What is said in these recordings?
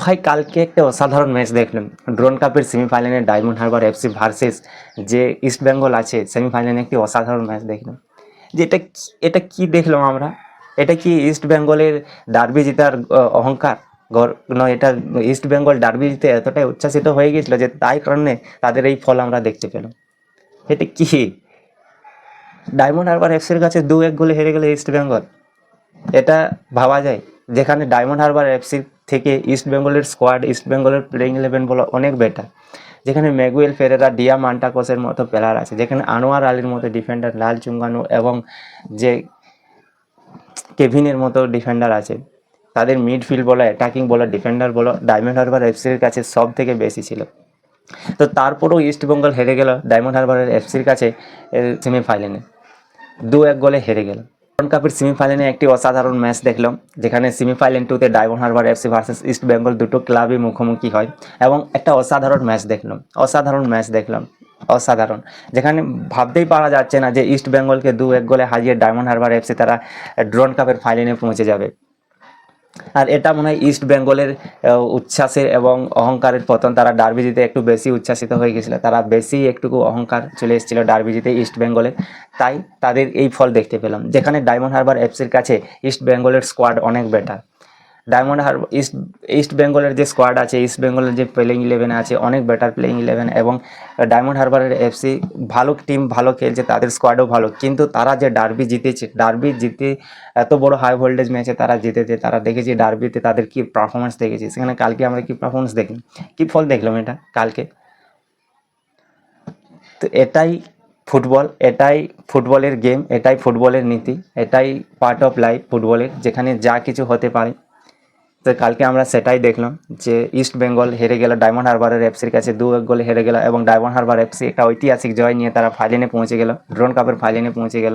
ভাই, কালকে একটা অসাধারণ ম্যাচ দেখলাম। ড্রোন কাপের সেমিফাইনালে ডায়মন্ড হারবার এফসি ভার্সেস যে ইস্ট বেঙ্গল আছে সেমিফাইনালে একটি অসাধারণ ম্যাচ দেখলাম। যে এটা এটা কি দেখলাম আমরা? এটা কি ইস্ট বেঙ্গলের ডার্বি জেতার অহংকার? নয় এটা ইস্ট বেঙ্গল ডার্বি জিতে এতটাই উচ্ছ্বাসিত হয়ে গেছিল যে তাই কারণে তাদের এই ফল আমরা দেখতে পেলাম। এটা কি? ডায়মন্ড হারবার এফসির কাছে দু এক গোলে হেরে গেলে ইস্ট বেঙ্গল এটা ভাবা যায়, যেখানে ডায়মন্ড হারবার এফসি থেকে ইস্ট বেঙ্গলের স্কোয়াড ইস্ট বেঙ্গলের প্লেইং ইলেভেন বলো অনেক বেটার যেখানে ম্যাগুয়েল ফেরেরা ডিয়া মান্টাকোসের মতো প্লেয়ার আছে। যেখানে আনোয়ার আলীর মতো ডিফেন্ডার লাল চুঙ্গানু এবং যে কেভিনের মতো ডিফেন্ডার আছে, তাদের মিডফিল্ড বলো অ্যাটাকিং বলো ডিফেন্ডার বলো ডায়মন্ড হারবার এফসির কাছে সব থেকে বেশি ছিল। তো তারপরেও ইস্টবেঙ্গল হেরে গেল ডায়মন্ড হারবারের এফসির কাছে সেমিফাইনালে দু এক গোলে হেরে গেল। ওয়ার্ল্ড কাপের সেমিফাইনালে একটি অসাধারণ ম্যাচ দেখলাম, যেখানে সেমিফাইনাল টুতে Diamond Harbour FC versus East Bengal দুটো ক্লাবই মুখোমুখি হয় এবং একটা অসাধারণ ম্যাচ দেখলাম, অসাধারণ ম্যাচ দেখলাম, অসাধারণ। যেখানে ভাবতেই পারা যাচ্ছে না যে ইস্ট বেঙ্গলকে দু এক গোলে হারিয়ে ডায়মন্ড হারবার এফসি তারা ড্রোন কাপের ফাইনালে পৌঁছে যাবে। আর এটা মনে হয় ইস্ট বেঙ্গলের উচ্ছ্বাসের এবং অহংকারের পতন। তারা ডারবিজিতে একটু বেশি উচ্ছ্বাসিত হয়ে গেছিল। তারা বেশি একটুকু অহংকার চলে এসেছিল ডারবিজিতে ইস্ট বেঙ্গলে তাই তাদের এই ফল দেখতে পেলাম। যেখানে ডায়মন্ড হারবার এফসির কাছে ইস্ট বেঙ্গলের স্কোয়াড অনেক better Diamond Harbour East East বেঙ্গলের যে স্কোয়াড আছে ইস্ট বেঙ্গলের যে প্লেইং ইলেভেন আছে, অনেক বেটার প্লেইং ইলেভেন এবং ডায়মন্ড হারবারের এফসি ভালো টিম ভালো খেলছে, তাদের স্কোয়াডও ভালো। কিন্তু তারা যে ডার্বি জিতেছে ডার্বি জিতে এত বড় হাই ভোল্টেজ ম্যাচে তারা জিতেছে, তারা দেখেছি ডার্বিতে তাদের কী পারফরমেন্স দেখেছি। সেখানে কালকে আমরা কী পারফরমেন্স দেখলাম? কী ফল দেখলাম এটা কালকে? তো এটাই ফুটবল, এটাই ফুটবলের গেম এটাই ফুটবলের নীতি, এটাই পার্ট অফ লাইফ ফুটবলের, যেখানে যা কিছু হতে পারে। তো কালকে আমরা সেটাই দেখলাম যে ইস্ট বেঙ্গল হেরে গেল ডায়মন্ড হারবারের এফসির কাছে দু এক গোলে হেরে গেল এবং ডায়মন্ড হারবার এফসি একটা ঐতিহাসিক জয় নিয়ে তারা ফাইনালে পৌঁছে গেল ড্রোন কাপের ফাইনালে পৌঁছে গেল।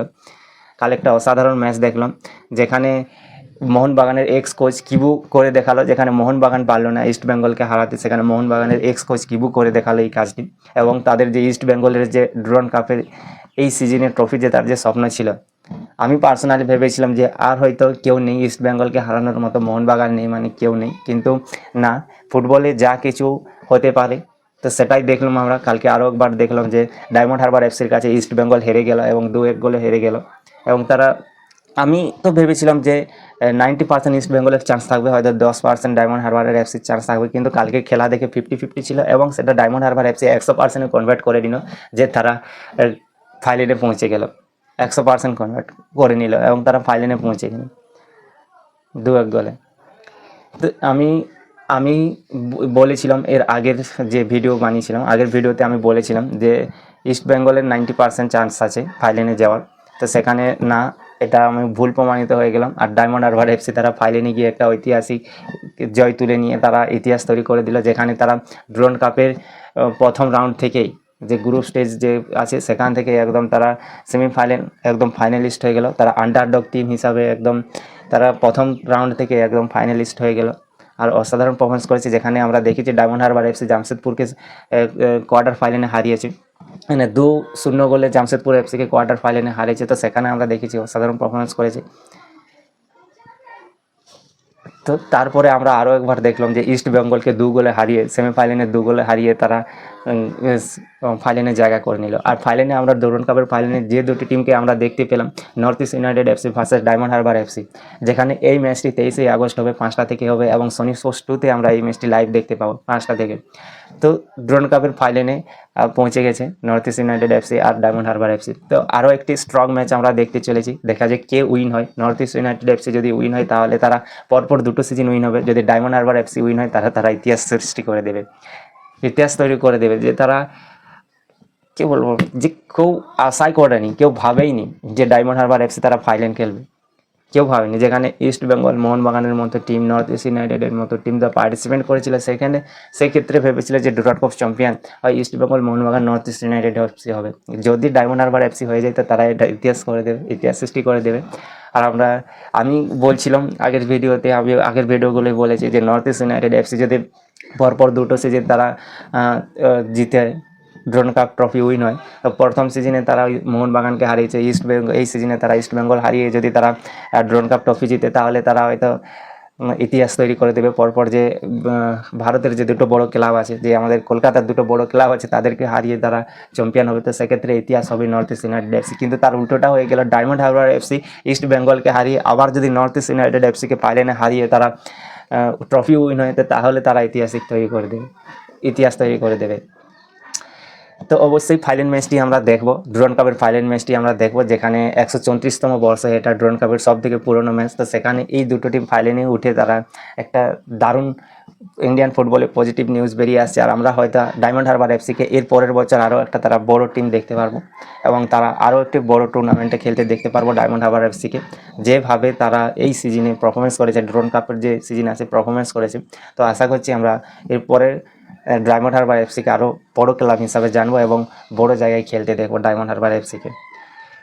কাল একটা অসাধারণ ম্যাচ দেখলাম, যেখানে মোহনবাগানের এক্স কোচ কিবু করে দেখাল, যেখানে মোহনবাগান পারল না ইস্ট বেঙ্গলকে হারাতে, সেখানে মোহনবাগানের এক্স কোচ কিবু করে দেখাল এই কাজটি। এবং তাদের যে ইস্ট বেঙ্গলের যে ড্রোন কাপের এই সিজনে ট্রফি জেতার যে স্বপ্ন ছিল আমি পার্সোনালি ভেবেছিলাম যে আর হয়তো কেউ নেই ইস্ট বেঙ্গলকে হারানোর মতো মোহনবাগান নেই মানে কেউ নেই। কিন্তু না ফুটবলে যা কিছু হতে পারে, তো সেটাই দেখলাম আমরা। কালকে আরও একবার দেখলাম যে ডায়মন্ড হারবার এফসির কাছে ইস্ট বেঙ্গল হেরে গেল এবং দু এক গোলে হেরে গেল। এবং তারা, আমি তো ভেবেছিলাম যে নাইনটি পার্সেন্ট ইস্ট বেঙ্গলের চান্স থাকবে, হয়তো দশ পার্সেন্ট ডায়মন্ড হারবারের এফসির চান্স থাকবে। কিন্তু কালকে খেলা দেখে ফিফটি ফিফটি ছিল এবং সেটা ডায়মন্ড হারবার এফসি একশো পার্সেন্টে কনভার্ট করে দিল, যে তারা ফাইনালে পৌঁছে গেল। একশো পার্সেন্ট কনভার্ট করে নিল এবং তারা ফাইনালে পৌঁছে গেল। দু এক গোলে। তো আমি আমি বলেছিলাম এর আগের যে ভিডিও বানিয়েছিলাম, আগের ভিডিওতে আমি বলেছিলাম যে ইস্ট বেঙ্গলের নাইনটি পার্সেন্ট চান্স আছে ফাইনালে যাওয়ার। তো সেখানে না, এটা আমি ভুল প্রমাণিত হয়ে গেলাম। আর ডায়মন্ড হারবার এফসি তারা ফাইনালে গিয়ে একটা ঐতিহাসিক জয় তুলে নিয়ে তারা ইতিহাস তৈরি করে দিল, যেখানে তারা ড্রোন কাপের প্রথম রাউন্ড থেকেই যে গ্রুপ স্টেজ যে আছে, সেখান থেকে একদম তারা সেমিফাইনাল একদম ফাইনালিস্ট হয়ে গেল। তারা আন্ডারডগ টিম হিসাবে একদম তারা প্রথম রাউন্ড থেকে একদম ফাইনালিস্ট হয়ে গেল। আর অসাধারণ পারফরমেন্স করেছে। যেখানে আমরা দেখেছি ডায়মন্ড হারবার এফসি জামশেদপুরকে কোয়ার্টার ফাইনালে হারিয়েছে। মানে দু শূন্য গোলে জামশেদপুর এফসিকে কোয়ার্টার ফাইনালে হারিয়েছে। তো সেখানে আমরা দেখেছি অসাধারণ পারফরমেন্স করেছে। তো তারপরে আমরা আরও একবার দেখলাম যে ইস্ট বেঙ্গলকে দু গোলে হারিয়ে সেমিফাইনালে দু গোলে হারিয়ে তারা ফাইনালে জায়গা করে নিল। আর ফাইনালে আমরা দৌড়ন কাপের ফাইনালে যে দুটি টিমকে আমরা দেখতে পেলাম North East United FC versus Diamond Harbour FC যেখানে এই ম্যাচটি তেইশে আগস্ট হবে, পাঁচটা থেকে হবে এবং শনি ষষ্ঠতে আমরা এই ম্যাচটি লাইভ দেখতে পাবো, পাঁচটা থেকে। তো ড্রোন কাপের ফাইনালে পৌঁছে গেছে নর্থ ইস্ট ইউনাইটেড এফসি আর ডায়মন্ড হারবার এফসি তো আরও একটি স্ট্রং ম্যাচ আমরা দেখতে চলেছি। দেখা যায় কে উইন হয়। নর্থ ইস্ট ইউনাইটেড এফসি যদি উইন হয়, তাহলে তারা পরপর দুটো সিজন উইন হবে। যদি ডায়মন্ড হারবার এফসি উইন হয়, তাহলে তারা ইতিহাস সৃষ্টি করে দেবে। ইতিহাস তৈরি করে দেবে। যে তারা, কি বলব, যে কেউ আশাই করেনি, কেউ ভাবেইনি যে ডায়মন্ড হারবার এফসি তারা ফাইনাল খেলবে। কেউ ভাবেনি। যেখানে ইস্ট বেঙ্গল মোহনবাগানের মতো টিম নর্থ ইস্ট ইউনাইটেডের মতো টিম যা পার্টিসিপেট করেছিল, সেখানে সেক্ষেত্রে ভেবেছিল যে ডুরাট কাপ চ্যাম্পিয়ন হয় East Bengal Mohun Bagan North East United FC হবে। যদি ডায়মন্ড হারবার এফসি হয়ে যায়, তো তারা এটা ইতিহাস করে দেবে, ইতিহাস সৃষ্টি করে দেবে। আর আমরা, আমি বলছিলাম আগের ভিডিওতে, আমি আগের ভিডিওগুলোই বলেছি যে নর্থ ইস্ট ইউনাইটেড এফসি যদি পরপর দুটো সিজন তারা জিতে ড্রোন কাপ ট্রফি উইন হয় প্রথম সিজনে তারা মোহনবাগানকে হারিয়েছে ইস্ট বেঙ্গল এই সিজনে তারা ইস্ট বেঙ্গল হারিয়ে যদি তারা ড্রোন কাপ ট্রফি জিতে, তাহলে তারা হয়তো ইতিহাস তৈরি করে দেবে। পরপর যে ভারতের যে দুটো বড় ক্লাব আছে, যে আমাদের কলকাতার দুটো বড় ক্লাব আছে, তাদেরকে হারিয়ে তারা চ্যাম্পিয়ন হবে। তো সেক্ষেত্রে ইতিহাস হবে নর্থ ইস্ট ইউনাইটেড এফসি কিন্তু তার উল্টোটা হয়ে গেল ডায়মন্ড হারবার এফসি ইস্ট বেঙ্গলকে হারিয়ে আবার যদি নর্থ ইস্ট ইউনাইটেড এফসিকে ফাইনালে হারিয়ে তারা ট্রফি উইন হয়েছে তাহলে তারা ঐতিহাসিক তৈরি করে দেবে। ইতিহাস তৈরি করে দেবে। তো অবশ্যই ফাইনাল ম্যাচটি আমরা দেখব। ড্রোন কাপের ফাইনাল ম্যাচটি আমরা দেখব, যেখানে একশো চৌত্রিশতম বর্ষ, এটা ড্রোন কাপের সব থেকে পুরনো ম্যাচ। তো সেখানে এই দুটো টিম ফাইনালে উঠে তারা একটা দারুণ ইন্ডিয়ান ফুটবলে পজিটিভ নিউজ বেরিয়ে আসছে। আর আমরা হয়তো ডায়মন্ড হারবার এফসিকে এর পরের বছর আরও একটা তারা বড় টিম দেখতে পারব এবং তারা আরও একটি বড় টুর্নামেন্টে খেলতে দেখতে পারব ডায়মন্ড হারবার এফসিকে যেভাবে তারা এই সিজনে পারফরমেন্স করেছে, ড্রোন কাপের যে সিজন আছে পারফরমেন্স করেছে। তো আশা করছি আমরা এরপরের ডায়মন্ড হারবার এফসিকে আরও বড় ক্লাব হিসাবে জানব এবং বড় জায়গায় খেলতে দেখব ডায়মন্ড হারবার এফসিকে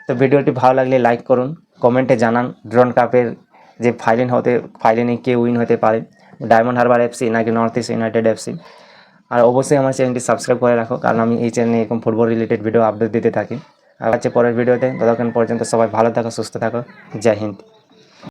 তো ভিডিওটি ভালো লাগলে লাইক করুন কমেন্টে জানান ড্রোন কাপের যে ফাইনাল হতে ফাইনালে কে উইন হতে পারে। ডায়মন্ড হারবার এফসি নাকি নর্থ ইস্ট ইউনাইটেড এফসি আর অবশ্যই আমার চ্যানেলটি সাবস্ক্রাইব করে রাখো, কারণ আমি এই চ্যানেলে এরকম ফুটবল রিলেটেড ভিডিও আপডেট দিতে থাকি। আর হচ্ছে পরের ভিডিওতে, ততক্ষণ পর্যন্ত সবাই ভালো থাকো, সুস্থ থাকো। জয় হিন্দ।